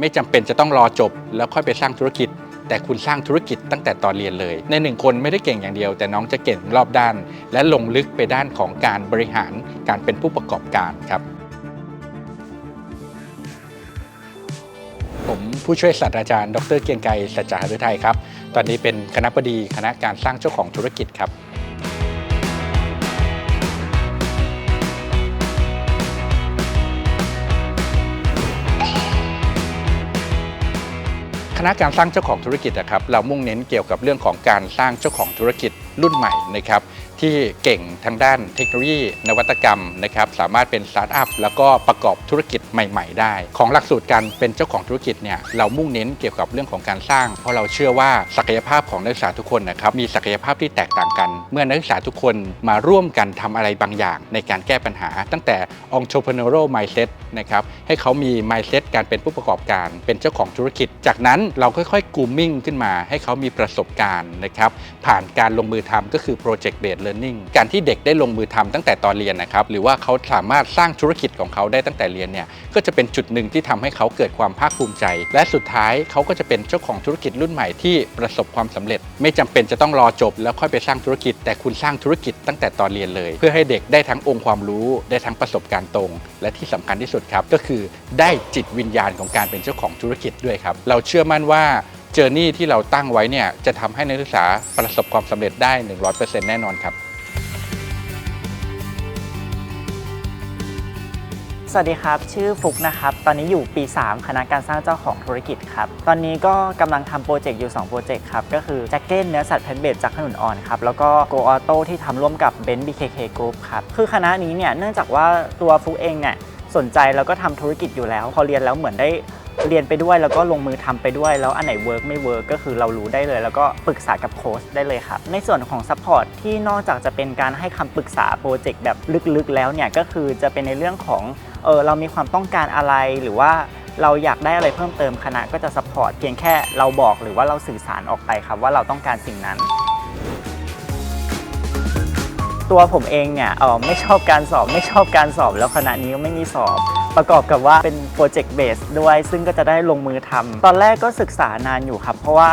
ไม่จำเป็นจะต้องรอจบ แล้วค่อยไปสร้างธุรกิจ แต่คุณสร้างธุรกิจตั้งแต่ตอนเรียนเลย ในหนึ่งคนไม่ได้เก่งอย่างเดียว แต่น้องจะเก่งรอบด้าน และลงลึกไปด้านของการบริหารการเป็นผู้ประกอบการครับผมผู้ช่วยศาสตราจารย์ ดรเกียงไกรสัจจาฤทัยครับ ตอนนี้เป็นคณะบดีคณะการสร้างเจ้าของธุรกิจครับ ณะการสร้างเจ้าของธุรกิจนะครับเรามุ่งเน้นเกี่ยวกับเรื่องของการสร้างเจ้าของธุรกิจรุ่นใหม่นะครับที่เก่งทางด้านเทคโนโลยีนวัตกรรมนะครับสามารถเป็นสตาร์ทอัพแล้วก็ประกอบธุรกิจใหม่ ๆ ได้ ของหลักสูตรการเป็นเจ้าของธุรกิจเนี่ยเรามุ่งเน้นเกี่ยวกับเรื่องของการสร้าง เพราะเราเชื่อว่าศักยภาพของนักศึกษาทุกคนนะครับมีศักยภาพที่แตกต่างกัน เมื่อนักศึกษาทุกคนมาร่วมกันทำอะไรบางอย่าง ในการแก้ปัญหา ตั้งแต่ entrepreneurial mindset นะครับให้เขามี mindset การเป็นผู้ประกอบการ เป็นเจ้าของธุรกิจ จากนั้นเราค่อยๆ grooming ขึ้นมา ให้เขามีประสบการณ์นะครับผ่านการลงมือทำก็คือ project based learning การที่เด็กได้ลงมือทำตั้งแต่ตอนเรียนนะครับหรือว่าเขาสามารถสร้างธุรกิจของเขาได้ตั้งแต่เรียนเนี่ยก็จะเป็นจุดหนึ่งที่ทำให้เขาเกิดความภาคภูมิใจ และสุดท้ายเขาก็จะเป็นเจ้าของธุรกิจรุ่นใหม่ที่ประสบความสำเร็จ ไม่จำเป็นจะต้องรอจบ แล้วค่อยไปสร้างธุรกิจ แต่คุณสร้างธุรกิจตั้งแต่ตอนเรียนเลย เพื่อให้เด็กได้ทั้งองค์ความรู้ได้ทั้งประสบการณ์ตรง และที่สำคัญที่สุดครับก็คือได้จิตวิญญาณของการเป็นเจ้าของธุรกิจด้วยครับเราเชื่อมั่นว่า เจอร์นี่ที่เราตั้งไว้เนี่ยจะทำให้นักศึกษาประสบความสำเร็จได้ 100%แน่นอนครับ สวัสดีครับ ชื่อฟุกนะครับ ตอนนี้อยู่ปี 3 คณะการสร้างเจ้าของธุรกิจครับ ตอนนี้ก็กำลังทำโปรเจกต์อยู่ 2 โปรเจกต์ครับ ก็คือแจ็คเก็ตเนื้อสัตว์เพนเบดจากขนุนอ่อนครับ แล้วก็ Go Auto ที่ทำร่วมกับ b e n z BKK Group ครับ คือคณะนี้เนี่ยเนื่องจากว่าตัวฟุกเองเนี่ยสนใจแล้วก็ทำธุรกิจอยู่แล้ว พอเรียนแล้วเหมือนได้ เรียนไปด้วยแล้วก็ลงมือทำไปด้วย แล้วอันไหนเวิร์กไม่เวิร์กก็คือเรารู้ได้เลย แล้วก็ปรึกษากับโค้ชได้เลยครับ ในส่วนของซัพพอร์ตที่นอกจากจะเป็นการให้คำปรึกษาโปรเจกต์แบบลึกๆ แล้วเนี่ยก็คือจะเป็นในเรื่องของเออเรามีความต้องการอะไรหรือว่าเราอยากได้อะไรเพิ่มเติมคณะก็จะซัพพอร์ตเพียงแค่เราบอกหรือว่าเราสื่อสารออกไปครับว่าเราต้องการสิ่งนั้น ตัวผมเองเนี่ยเออไม่ชอบการสอบไม่ชอบการสอบแล้วคณะนี้ก็ไม่มีสอบ ประกอบกับว่าเป็นโปรเจกต์เบสด้วย ซึ่งก็จะได้ลงมือทำตอนแรกก็ศึกษานานอยู่ครับ เพราะว่า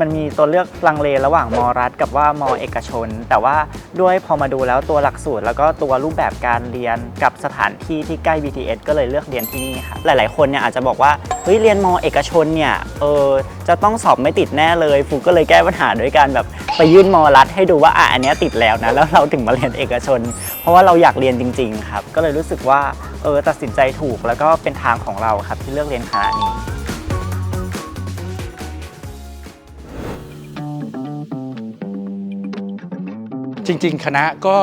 มันมีตัวเลือกลังเลระหว่างมรัฐกับว่ามเอกชน แต่ว่าด้วยพอมาดูแล้วตัวหลักสูตร แล้วก็ตัวรูปแบบการเรียนกับสถานที่ที่ใกล้ BTS ก็เลยเลือกเรียนที่นี่ครับหลาย ๆ คนเนี่ยอาจจะบอกว่าเฮ้ยเรียนมเอกชนเนี่ยเออจะต้องสอบไม่ติดแน่เลยฟูก็เลยแก้ปัญหาด้วยการแบบไปยื่นมรัฐให้ดูว่าอะอันนี้ติดแล้วนะแล้วเราถึงมาเรียนเอกชน เพราะว่าเราอยากเรียนจริง ๆ ครับ ก็เลยรู้สึกว่า เออตัดสินใจถูกแล้วก็เป็นทางของเราครับที่เลือกเรียนคณะนี้ จริง ๆ คณะก็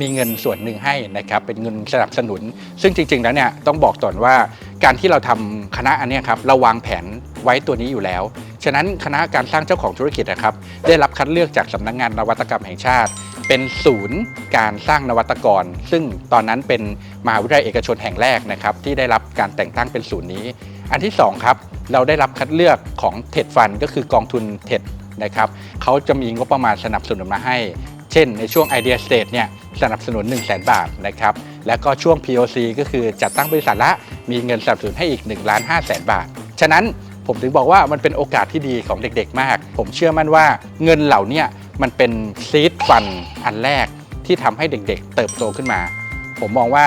มีเงินส่วนหนึ่งให้นะครับเป็นเงินสนับสนุน ซึ่งจริง ๆ แล้วเนี่ยต้องบอกก่อนว่าการที่เราทำคณะอันนี้ครับเราวางแผนไว้ตัวนี้อยู่แล้ว ฉะนั้นคณะการสร้างเจ้าของธุรกิจนะครับได้รับคัดเลือกจากสำนักงงานนวัตกรรมแห่งชาติ เป็นศูนย์การสร้างนวัตกร ซึ่งตอนนั้นเป็นมหาวิทยาลัยเอกชนแห่งแรกนะครับที่ได้รับการแต่งตั้งเป็นศูนย์นี้ อันที่สองครับเราได้รับคัดเลือกของเท็ดฟันก็คือกองทุนเท็ดนะครับเขาจะมีงบประมาณสนับสนุนมาให้ เช่น ในช่วง Idea State เนี่ยสนับสนุน 1 0 0 0 0แบาทนะครับแล้วก็ช่วง POC ก็คือจัดตั้งบริษัทละมีเงินสนับสนุนให้อีก1ล้าน5แสนบาท ฉะนั้น ผมถึงบอกว่ามันเป็นโอกาสที่ดีของเด็กๆมาก ผมเชื่อมั่นว่าเงินเหล่านี้มันเป็นซีดฟันอันแรกที่ทำให้เด็กๆ เติบโตขึ้นมา ผมมองว่า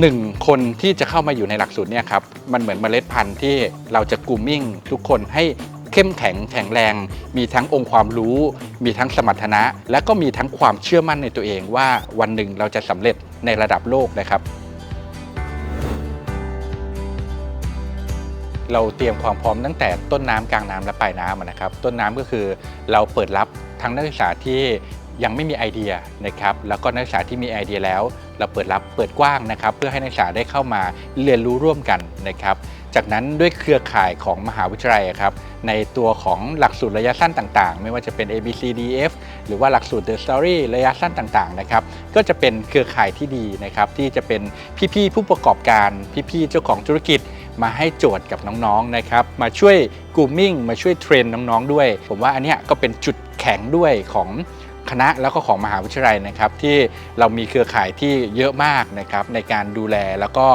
หนึ่งคนที่จะเข้ามาอยู่ในหลักสูตรเนี่ยครับมันเหมือนเมล็ดพันธุ์ที่เราจะกรูมมิ่งทุกคนให้เข้มแข็งแข็งแรง มีทั้งองค์ความรู้ มีทั้งสมรรถนะ และก็มีทั้งความเชื่อมั่นในตัวเองว่าวันหนึ่งเราจะสำเร็จในระดับโลกนะครับ เราเตรียมความพร้อมตั้งแต่ต้นน้ำกลางน้ำและปลายน้ำอะนะครับ ต้นน้ำก็คือเราเปิดรับทั้งนักศึกษาที่ยังไม่มีไอเดียนะครับ แล้วก็นักศึกษาที่มีไอเดียแล้ว เราเปิดรับเปิดกว้างนะครับ เพื่อให้นักศึกษาได้เข้ามาเรียนรู้ร่วมกันนะครับ จากนั้นด้วยเครือข่ายของมหาวิทยาลัยอะครับในตัวของหลักสูตรระยะสั้นต่างๆ ไม่ว่าจะเป็น A B C D F หรือว่าหลักสูตร The Story ระยะสั้นต่างๆนะครับก็จะเป็นเครือข่ายที่ดีนะครับที่จะเป็นพี่ๆผู้ประกอบการพี่ๆเจ้าของธุรกิจ มาให้โจทย์กับน้องๆนะครับมาช่วยก o มมิ่งมาช่วยเทรนน้องๆด้วย ผมว่าอันนี้ก็เป็นจุดแข็งด้วยของคณะแล้วก็ของมหาวิทยาลัยนะครับที่เรามีเครือข่ายที่เยอะมากนะครับในการดูแลแล้วก็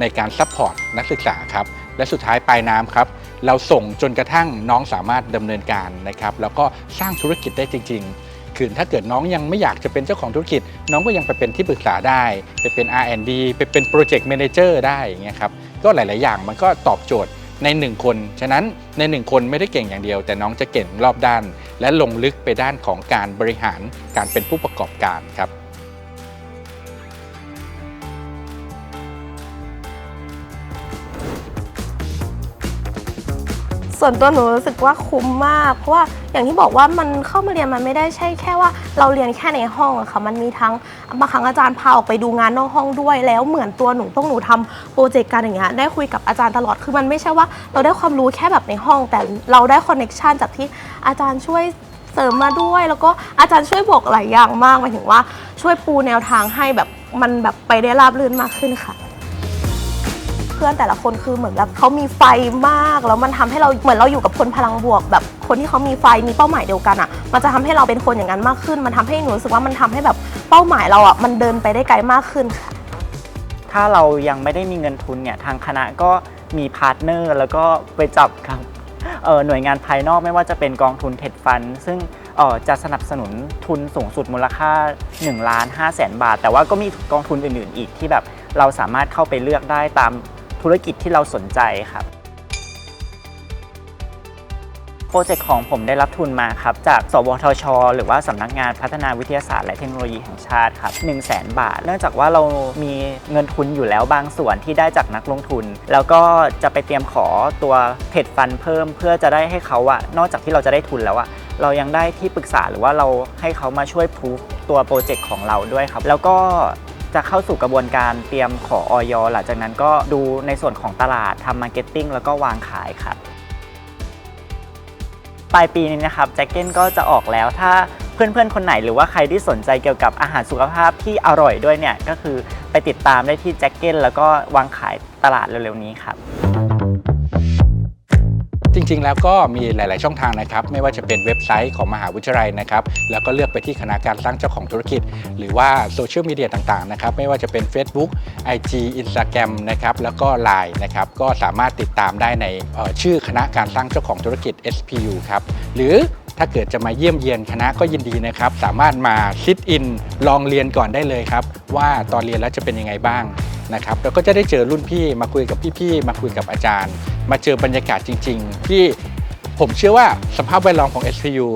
ในการซัพพอร์ตนักศึกษาครับและสุดท้ายปลายน้ำครับเราส่งจนกระทั่งน้องสามารถดำเนินการนะครับแล้วก็สร้างธุรกิจได้จริง ๆ คือถ้าเกิดน้องยังไม่อยากจะเป็นเจ้าของธุรกิจ น้องก็ยังไปเป็นที่ปรึกษาได้ ไปเป็น R&D ไปเป็นโปรเจกต์แมเนเจอร์ได้อย่างเงี้ยครับ ก็หลาย ๆ อย่างมันก็ตอบโจทย์ใน 1 คน ฉะนั้นใน 1 คนไม่ได้เก่งอย่างเดียว แต่น้องจะเก่งรอบด้าน และลงลึกไปด้านของการบริหารการเป็นผู้ประกอบการครับ ส่วนตัวหนูรู้สึกว่าคุ้มมาก เพราะว่าอย่างที่บอกว่ามันเข้ามาเรียนมันไม่ได้ใช่แค่ว่าเราเรียนแค่ในห้องอะค่ะ มันมีทั้งบางครั้งอาจารย์พาออกไปดูงานนอกห้องด้วย แล้วเหมือนตัวหนูพวกหนูทำโปรเจกต์การอย่างเงี้ยได้คุยกับอาจารย์ตลอดคือมันไม่ใช่ว่าเราได้ความรู้แค่แบบในห้อง แต่เราได้คอนเน็ชันจากที่อาจารย์ช่วยเสริมมาด้วย แล้วก็อาจารย์ช่วยบอกหลายอย่างมากหมายถึงว่าช่วยปูแนวทางให้แบบมันแบบไปได้ราบรื่นมากขึ้นค่ะ พื่อนแต่ละคนคือเหมือนแบบเขามีไฟมากแล้วมันทำให้เราเหมือนเราอยู่กับคนพลังบวก แบบคนที่เขามีไฟมีเป้าหมายเดียวกันอะ มันจะทำให้เราเป็นคนอย่างนั้นมากขึ้น มันทำให้หนูรู้สึกว่ามันทำให้แบบเป้าหมายเราอะมันเดินไปได้ไกลมากขึ้นค่ะถ้าเรายังไม่ได้มีเงินทุนเนี่ยทางคณะก็มีพาร์ทเนอร์แล้วก็ไปจับกับหน่วยงานภายนอกไม่ว่าจะเป็นกองทุนเท็ดฟัน ซึ่งจะสนับสนุนทุนสูงสุดมูลค่า1ล้าน5แสนบาท แต่ว่าก็มีกองทุนอื่นๆอีกที่แบบเราสามารถเข้าไปเลือกได้ตาม ธุรกิจที่เราสนใจครับ โปรเจกต์ของผมได้รับทุนมาครับ จากสวทช หรือว่าสำนักงานพัฒนาวิทยาศาสตร์และเทคโนโลยีแห่งชาติครับ 1 0 0 0 0แบาท เนื่องจากว่าเรามีเงินทุนอยู่แล้วบางส่วนที่ได้จากนักลงทุน แล้วก็จะไปเตรียมขอตัวเพจฟันเพิ่ม เพื่อจะได้ให้เขาอะนอกจากที่เราจะได้ทุนแล้วอะเรายังได้ที่ปรึกษาหรือว่าเราให้เขามาช่วยพูฟตัวโปรเจกต์ของเราด้วยครับ แล้วก็ จะเข้าสู่กระบวนการเตรียมขอออยหลังจากนั้นก็ดูในส่วนของตลาดทำมาร์เก็ตติ้งแล้วก็วางขายครับปลายปีนี้นะครับแจ็คเก้นก็จะออกแล้วถ้าเพื่อนๆ คนไหนหรือว่าใครที่สนใจเกี่ยวกับอาหารสุขภาพที่อร่อยด้วยเนี่ยก็คือไปติดตามได้ที่แจ็คเก้นแล้วก็วางขายตลาดเร็วๆนี้ครับ ริง ๆ แล้วก็มีหลาย ๆ ช่องทางนะครับ ไม่ว่าจะเป็นเว็บไซต์ของมหาวิทยาลัยนะครับ แล้วก็เลือกไปที่คณะการสร้างเจ้าของธุรกิจ หรือว่าโซเชียลมีเดียต่าง ๆ นะครับ ไม่ว่าจะเป็น Facebook IG Instagram นะครับ แล้วก็ Line นะครับ ก็สามารถติดตามได้ในชื่อคณะการสร้างเจ้าของธุรกิจ SPU ครับ หรือถ้าเกิดจะมาเยี่ยมเยียนคณะก็ยินดีนะครับ สามารถมาซิทอินลองเรียนก่อนได้เลยครับ ว่าตอนเรียนแล้วจะเป็นยังไงบ้าง นะครับเราก็จะได้เจอรุ่นพี่มาคุยกับพี่ๆมาคุยกับอาจารย์ มาเจอบรรยากาศจริง ๆ ที่ผมเชื่อว่าสภาพแวดล้อมของ SPU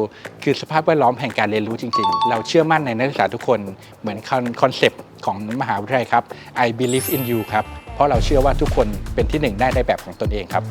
คือสภาพแวดล้อมแห่งการเรียนรู้จริง ๆ เราเชื่อมั่นในนักศึกษาทุกคนเหมือนคอนเซปต์ของมหาวิทยาลัยครับ I believe in you ครับ เพราะเราเชื่อว่าทุกคนเป็นที่หนึ่งได้ในแบบของตนเองครับ